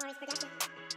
Morris Productions.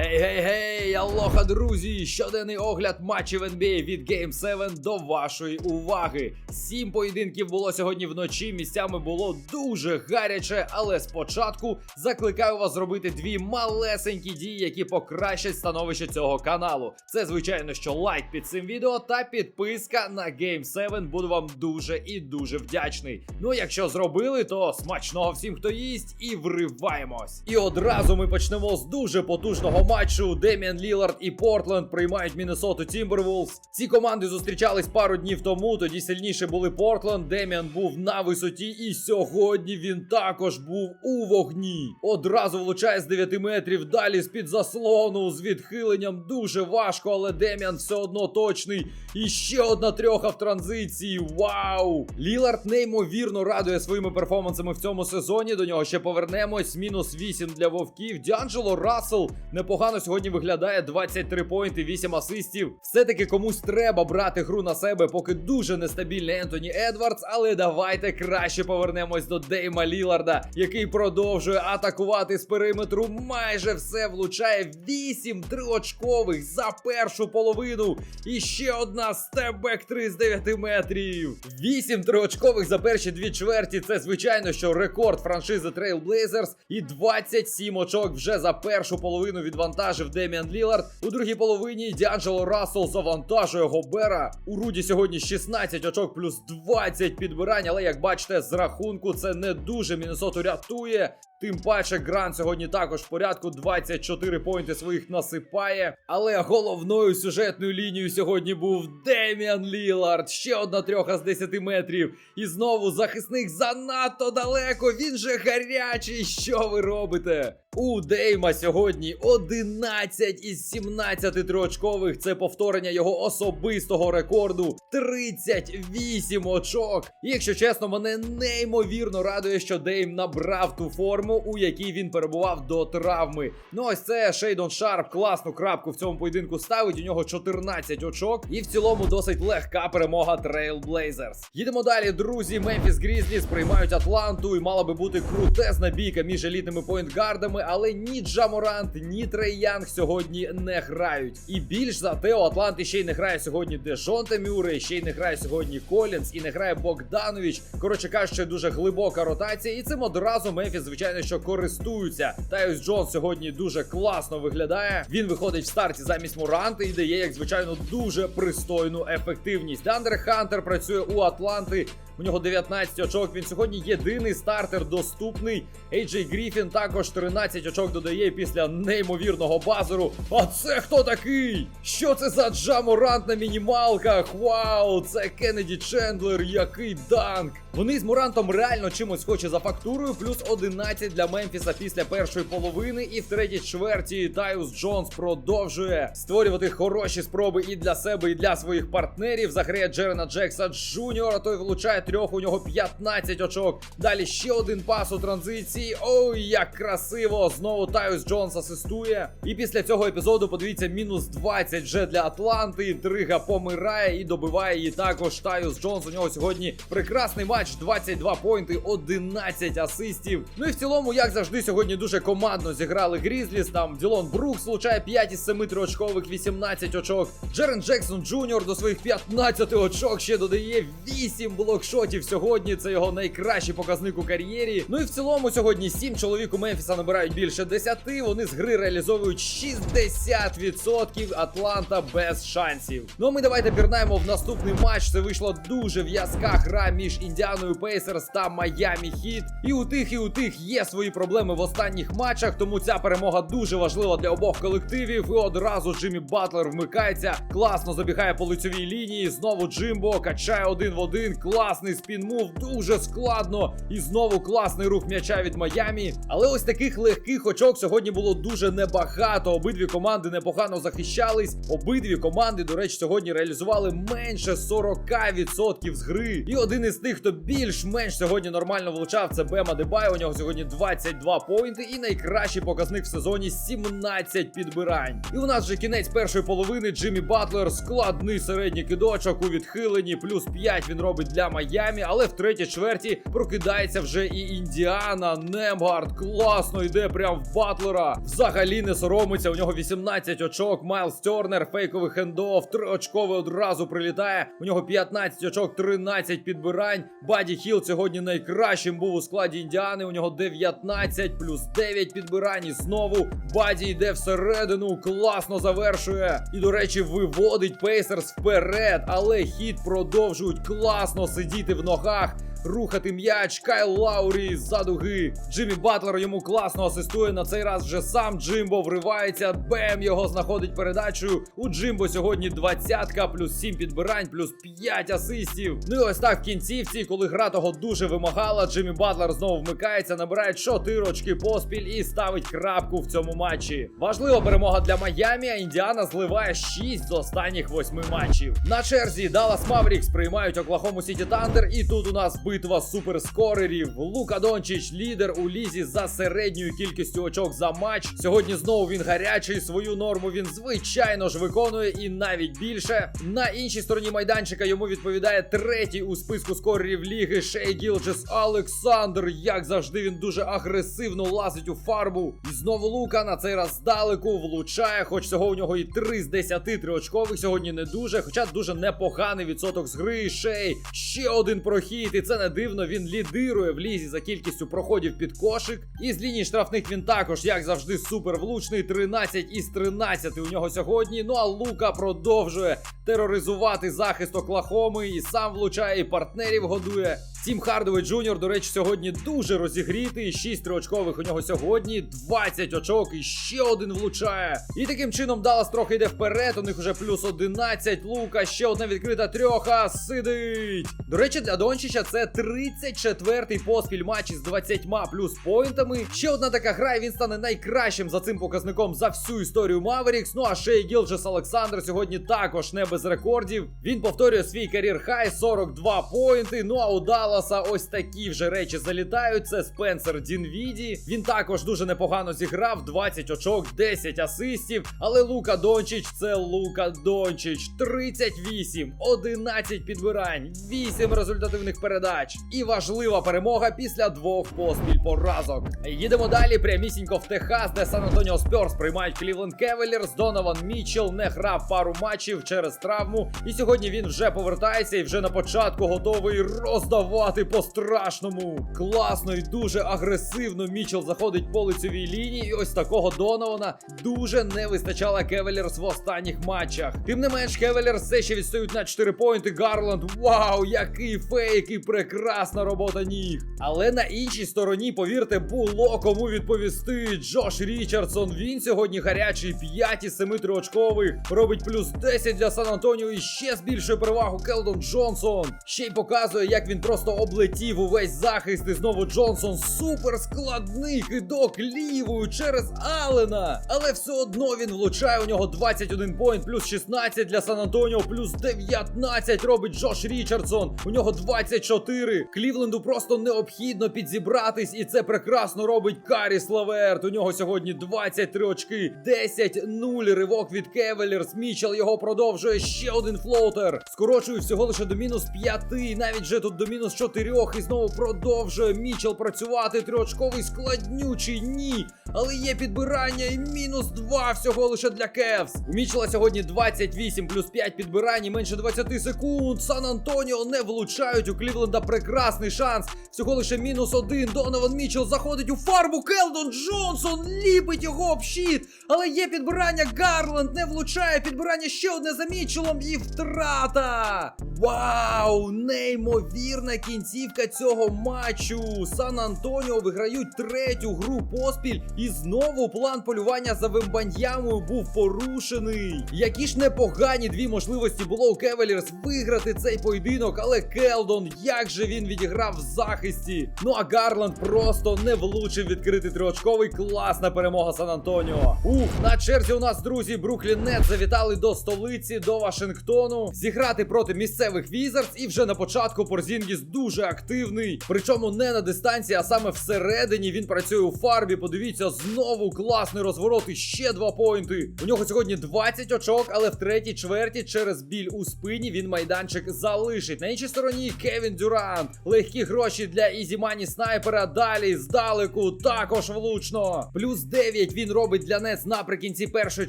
Гей, гей, гей, алоха, друзі! Щоденний огляд матчів NBA від Game 7 до вашої уваги. Сім поєдинків було сьогодні вночі. Місцями було дуже гаряче, але спочатку закликаю вас зробити дві малесенькі дії, які покращать становище цього каналу. Це, звичайно, що лайк під цим відео та підписка на Game 7. Буду вам дуже і дуже вдячний. Ну, якщо зробили, то смачного всім, хто їсть, і вриваємось. І одразу ми почнемо з дуже потужного матчу. Деміан Лілард і Портленд приймають Міннесоту Тімбервулс. Ці команди зустрічались пару днів тому. Тоді сильніше були Портленд. Деміан був на висоті, і сьогодні він також був у вогні. Одразу влучає з 9 метрів. Далі з-під заслону з відхиленням дуже важко, але Деміан все одно точний. І ще одна трьоха в транзиції. Вау! Лілард неймовірно радує своїми перформансами в цьому сезоні. До нього ще повернемось. Мінус 8 для вовків. Діанджело Рассел непогано сьогодні виглядає 23 поінти, 8 асистів. Все-таки комусь треба брати гру на себе, поки дуже нестабільний Ентоні Едвардс. Але давайте краще повернемось до Дейма Ліларда, який продовжує атакувати з периметру. Майже все влучає 8 триочкових за першу половину. І ще одна степбек 3 з 9 метрів. 8 триочкових за перші дві чверті. Це звичайно, що рекорд франшизи Trailblazers. І 27 очок вже за першу половину відвантажив Деміан Лілард. У другій половині Діанджело Рассел завантажує Гобера. У Руді сьогодні 16 очок плюс 20 підбирань. Але як бачите, з рахунку це не дуже Міннесоту рятує. Тим паче Грант сьогодні також в порядку 24 поінти своїх насипає. Але головною сюжетною лінією сьогодні був Деміан Лілард. Ще одна трьоха з 10 метрів. І знову захисник занадто далеко. Він же гарячий. Що ви робите? У Дейма сьогодні 11 із 17 триочкових. Це повторення його особистого рекорду. 38 очок. І якщо чесно, мене неймовірно радує, що Дейм набрав ту форму, у якій він перебував до травми. Ну ось це Шейдон Шарп класну крапку в цьому поєдинку ставить. У нього 14 очок. І в цілому досить легка перемога Trailblazers. Їдемо далі, друзі. Мемфіс Грізліс приймають Атланту. І мала би бути крутезна бійка між елітними поінтгардами, але ні Джаморант, ні Трей Янг сьогодні не грають. І більш за те, у Атланти ще й не грає сьогодні Дежонте Мюррей, ще й не грає сьогодні Колінс і не грає Богданович. Коротше кажучи, дуже глибока ротація. І цим одразу Мемфіс, звичайно, що користуються. Тайус Джонс сьогодні дуже класно виглядає. Він виходить в старті замість Муранти і дає, як звичайно, дуже пристойну ефективність. Дандер Хантер працює у Атланти. У нього 19 очок. Він сьогодні єдиний стартер доступний. Ейджей Гріфін також 13 очок додає після неймовірного базеру. А це хто такий? Що це за Джаморант на мінімалках? Вау, це Кеннеді Чендлер, який данк! Вони з Мурантом реально чимось схожі за фактурою, плюс 11 для Мемфіса після першої половини. І в третій чверті Тайус Джонс продовжує створювати хороші спроби і для себе, і для своїх партнерів. Заграє Джерена Джекса Джуніора. Той влучає трьох, у нього 15 очок. Далі ще один пас у транзиції. Ой, як красиво! Знову Тайус Джонс асистує. І після цього епізоду, подивіться, мінус 20 вже для Атланти. Дрига помирає і добиває її також. Тайус Джонс. У нього сьогодні прекрасний матч. 22 поінти, 11 асистів. Ну і в цілому, як завжди, сьогодні дуже командно зіграли Грізліс. Там Ділон Брукс влучає 5 із 7 триочкових, 18 очок. Джерен Джексон Джуніор до своїх 15 очок ще додає 8 блокшотів сьогодні. Це його найкращий показник у кар'єрі. Ну і в цілому сьогодні 7 чоловік у Мемфіса набирають більше 10. Вони з гри реалізовують 60%. Атланта без шансів. Ну а ми давайте пірнаємо в наступний матч. Це вийшла дуже в'язка гра між Індіаною Пейсерс та Майамі Хіт. І у тих, і у тих є свої проблеми в останніх матчах, тому ця перемога дуже важлива для обох колективів. І одразу Джиммі Батлер вмикається, класно забігає по лицьовій лінії. Знову Джимбо качає один в один. Класний спін-мув, дуже складно. І знову класний рух м'яча від Майамі. Але ось таких легких очок сьогодні було дуже небагато. Обидві команди непогано захищались. Обидві команди, до речі, сьогодні реалізували менше 40% з гри. І один із тих, хто більш-менш сьогодні нормально влучав, це Бема Дебай. У нього сьогодні 22 поінти. І найкращий показник в сезоні 17 підбирань. І у нас вже кінець першої половини. Джиммі Батлер, складний середній кидочок у відхиленні, плюс 5 він робить для Майами. Майамі, але в третій чверті прокидається вже і Індіана. Немгард класно йде прям в Батлера. Взагалі не соромиться. У нього 18 очок. Майлз Тернер, фейковий хендов, 3 очковий одразу прилітає. У нього 15 очок, 13 підбирань. Баді Хіл сьогодні найкращим був у складі Індіани. У нього 19 плюс 9 підбирань. І знову Баді йде всередину, класно завершує. І, до речі, виводить Пейсерс вперед, але хід продовжують класно сидіти в ногах. Рухати м'яч Кайл Лаурі з-за дуги. Джиммі Батлер йому класно асистує. На цей раз вже сам Джимбо вривається. Бем його знаходить передачею. У Джимбо сьогодні двадцятка, плюс 7 підбирань, плюс 5 асистів. Ну і ось так в кінцівці, коли гра того дуже вимагала, Джиммі Батлер знову вмикається, набирає 4 очки поспіль і ставить крапку в цьому матчі. Важлива перемога для Майамі, а Індіана зливає 6 з останніх 8 матчів. На черзі Даллас Маврікс приймають Оклахому Сіті Тандер, і тут у нас битва суперскорерів. Лука Дончич, лідер у лізі за середньою кількістю очок за матч. Сьогодні знову він гарячий. Свою норму він звичайно ж виконує і навіть більше. На іншій стороні майданчика йому відповідає третій у списку скорерів ліги Шей Гілджес Олександр. Як завжди, він дуже агресивно лазить у фарбу. І знову Лука на цей раз здалеку влучає, хоч всього у нього і 3 з 10 триочкових сьогодні не дуже, хоча дуже непоганий відсоток з гри. Шей ще один прохід, і це не дивно. Він лідирує в лізі за кількістю проходів під кошик. І з лінії штрафних він також, як завжди, супер влучний. 13 із 13 у нього сьогодні. Ну а Лука продовжує тероризувати захист Оклахоми і сам влучає, і партнерів годує. Тім Хардовий Джуніор, до речі, сьогодні дуже розігрітий. 6 триочкових у нього сьогодні, 20 очок і ще один влучає. І таким чином Даллас трохи йде вперед. У них уже плюс 11. Лука, ще одна відкрита трьоха. Сидить. До речі, для Дончича це 34-й поспіль матч із 20 плюс поінтами. Ще одна така гра, і він стане найкращим за цим показником за всю історію Маверікс. Ну а Шей Гілджес Олександр сьогодні також не без рекордів. Він повторює свій кар'єр хай 42 поінти. Ну а у Далласа ось такі вже речі залітають. Це Спенсер Дінвіді. Він також дуже непогано зіграв. 20 очок, 10 асистів. Але Лука Дончич це Лука Дончич. 38, 11 підбирань, 8 результативних передач. І важлива перемога після двох поспіль поразок. Їдемо далі прямісінько в Техас, де Сан Антоніо Спьорс приймають Клівленд Кевелірс. Донован Мітчелл не грав пару матчів через травму. І сьогодні він вже повертається і вже на початку готовий роздавати по страшному. Класно і дуже агресивно Мітчелл заходить по лицевій лінії. І ось такого Донована дуже не вистачало Кевелірс в останніх матчах. Тим не менш, Кевелірс все ще відстають на 4 поінти. Гарланд. Вау, який фейк і прекрасна робота ніг. Але на іншій стороні, повірте, було кому відповісти. Джош Річардсон. Він сьогодні гарячий 5 із 7 триочкових. Робить плюс 10 для Сан Антоніо і ще збільшує перевагу Келдон Джонсон. Ще й показує, як він просто облетів увесь захист. І знову Джонсон супер складний кидок лівою через Алена. Але все одно він влучає. У нього 21 поінт, плюс 16 для Сан Антоніо, плюс 19 робить Джош Річардсон. У нього 24. Клівленду просто необхідно підзібратись, і це прекрасно робить Каріс Лаверт. У нього сьогодні 23 очки, 10-0 ривок від Кевелірс. Мічел його продовжує ще один флоутер. Скорочує всього лише до мінус 5, навіть вже тут до мінус 4. І знову продовжує Мічел працювати. Триочковий складнючий. Ні. Але є підбирання і мінус 2 всього лише для Кевс. У Мічела сьогодні 28 плюс 5 підбирань і менше 20 секунд. Сан Антоніо не влучають. У Клівленда прекрасний шанс. Всього лише мінус один. Донован Мічел заходить у фарбу. Келдон Джонсон ліпить його об щит. Але є підбирання. Гарланд не влучає. Підбирання ще одне за Мічелом і втрата. Вау! Неймовірна кінцівка цього матчу. Сан Антоніо виграють третю гру поспіль. І знову план полювання за Вембаньямою був порушений. Які ж непогані дві можливості було у Кевелірс виграти цей поєдинок, але Келдон, як же він відіграв в захисті. Ну а Гарланд просто не влучив відкрити триочковий. Класна перемога Сан Антоніо. Ух, на черзі у нас, друзі, Бруклін Нет завітали до столиці, до Вашингтону. Зіграти проти місцевих Візардс. І вже на початку Порзінгіс дуже активний. Причому не на дистанції, а саме всередині. Він працює у фарбі. Подивіться, знову класний розворот і ще два поінти. У нього сьогодні 20 очок, але в третій чверті через біль у спині він майданчик залишить. На іншій стороні Кевін Дюран. Дюрант. Легкі гроші для Ізімані снайпера. Далі здалеку також влучно. Плюс 9 він робить для Нец наприкінці першої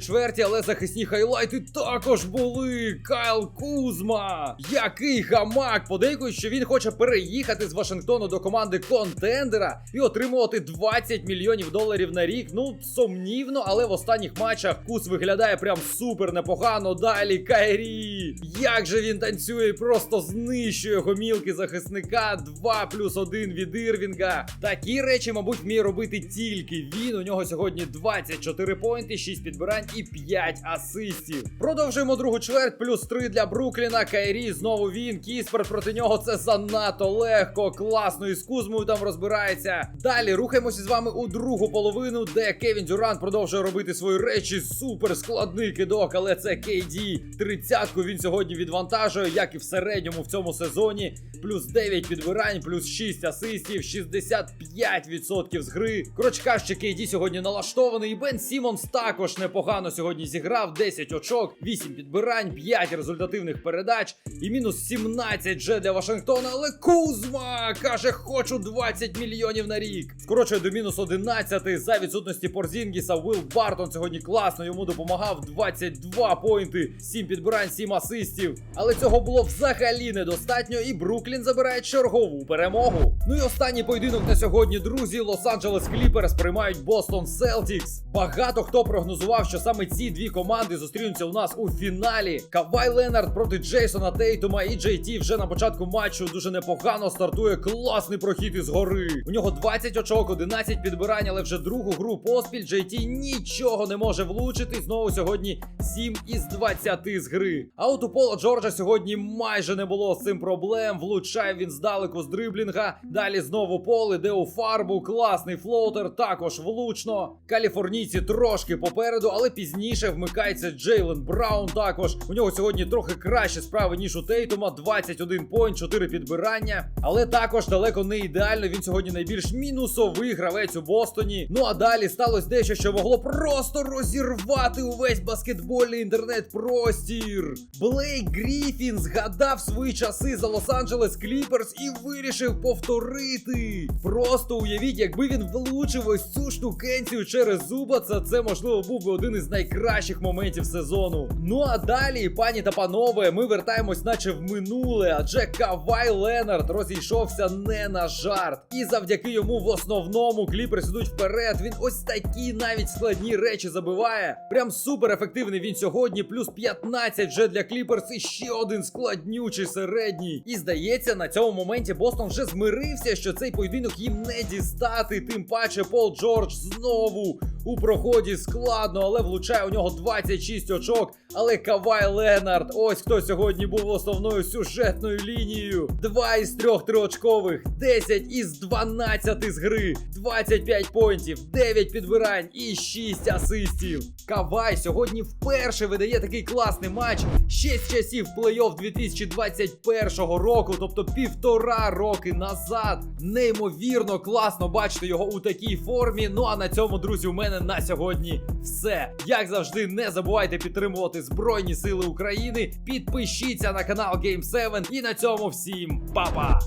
чверті, але захисні хайлайти також були. Кайл Кузма. Який гамак! Подейкують, що він хоче переїхати з Вашингтону до команди контендера і отримувати 20 мільйонів доларів на рік. Ну, сумнівно, але в останніх матчах Куз виглядає прям супер непогано. Далі Кайрі. Як же він танцює, і просто знищує гомілки захисника. 2 плюс 1 від Ірвінга. Такі речі, мабуть, вміє робити тільки він. У нього сьогодні 24 поінти, 6 підбирань і 5 асистів. Продовжуємо другу чверть, плюс 3 для Брукліна. Кайрі знову він. Кіспер проти нього це занадто легко. Класно із Кузмою там розбирається. Далі рухаємося з вами у другу половину, де Кевін Дюрант продовжує робити свої речі. Супер складний кидок, але це KD. Тридцятку він сьогодні відвантажує, як і в середньому в цьому сезоні. Плюс 9 підбирань, плюс 6 асистів, 65% з гри. Коротше кажучи, KD сьогодні налаштований. І Бен Сімонс також непогано сьогодні зіграв. 10 очок, 8 підбирань, 5 результативних передач і мінус 17 вже для Вашингтона. Але Кузма каже, хочу 20 мільйонів на рік. Скорочує до мінус 11 за відсутності Порзінгіса. Уилл Бартон сьогодні класно йому допомагав. 22 поінти, 7 підбирань, 7 асистів. Але цього було взагалі недостатньо, і Бруклін забирає чергову перемогу. Ну і останній поєдинок на сьогодні, друзі. Лос-Анджелес Кліперс приймають Бостон Селтікс. Багато хто прогнозував, що саме ці дві команди зустрінуться у нас у фіналі. Кавай Ленард проти Джейсона Тейтума і Джей Ті вже на початку матчу дуже непогано стартує. Класний прохід із гори. У нього 20 очок, 11 підбирань, але вже другу гру поспіль Джей Ті нічого не може влучити. Знову сьогодні 7 із 20 з гри. А от у Пола Джорджа сьогодні майже не було з цим проблем. Влучає він здалеку з дриблінга. Далі знову пол іде у фарбу. Класний флоутер, також влучно. Каліфорнійці трошки попереду, але пізніше вмикається Джейлен Браун. Також у нього сьогодні трохи краще справи, ніж у Тейтума. 21 поінт, 4 підбирання. Але також далеко не ідеально. Він сьогодні найбільш мінусовий гравець у Бостоні. Ну а далі сталося дещо, що могло просто розірвати увесь баскетбольний інтернет-простір. Блейк Гріфін згадав свої часи за Лос-Анджелес Кліперс і вирішив повторити. Просто уявіть, якби він влучив ось цю штукенцію через зуба, це, це можливо був би один із найкращих моментів сезону. Ну а далі, пані та панове, ми вертаємось, наче в минуле, адже Кавай Ленард розійшовся не на жарт. І завдяки йому в основному кліперс ідуть вперед. Він ось такі навіть складні речі забиває. Прям супер ефективний він сьогодні, плюс 15 вже для кліперс і ще один складнючий середній. І здається, на цьому моменті Бостон вже змирився, що цей поєдинок їм не дістати. Тим паче Пол Джордж знову у проході складно, але влучає у нього 26 очок. Але Кавай Ленард, ось хто сьогодні був основною сюжетною лінією. Два із трьох триочкових, 10 із 12 з гри, 25 поінтів, 9 підбирань і 6 асистів. Кавай сьогодні вперше видає такий класний матч ще з часів плей-офф 2021 року, тобто півтора роки назад. Неймовірно класно бачити його у такій формі. Ну а на цьому, друзі, у мене на сьогодні все. Як завжди, не забувайте підтримувати Збройні Сили України. Підпишіться на канал Game7 і на цьому всім па-па!